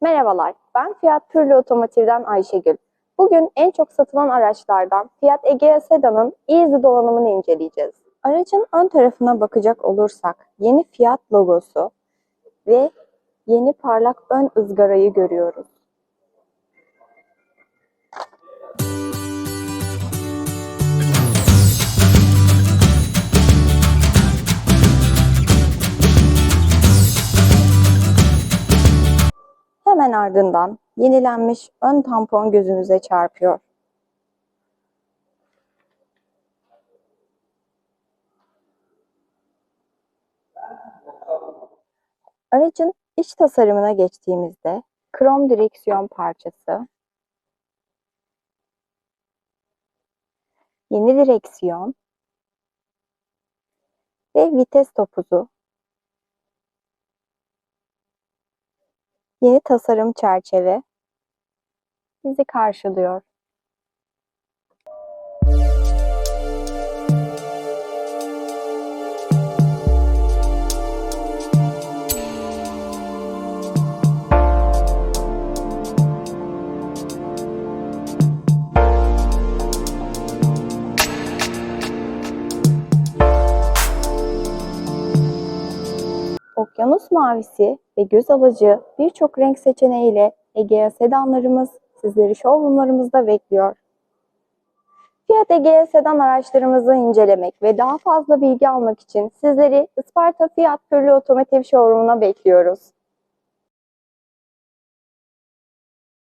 Merhabalar, ben Fiat Pürlü Otomotiv'den Ayşegül. Bugün en çok satılan araçlardan Fiat Egea Sedan'ın Easy donanımını inceleyeceğiz. Aracın ön tarafına bakacak olursak yeni Fiat logosu ve yeni parlak ön ızgarayı görüyoruz. Hemen ardından yenilenmiş ön tampon gözümüze çarpıyor. Aracın iç tasarımına geçtiğimizde krom direksiyon parçası, yeni direksiyon ve vites topuzu, yeni tasarım çerçeve bizi karşılıyor. Okyanus mavisi ve göz alıcı birçok renk seçeneğiyle Egea sedanlarımız sizleri showroomlarımızda bekliyor. Fiat Egea sedan araçlarımızı incelemek ve daha fazla bilgi almak için sizleri Isparta Fiat Pürlü Otomotiv Showroom'una bekliyoruz.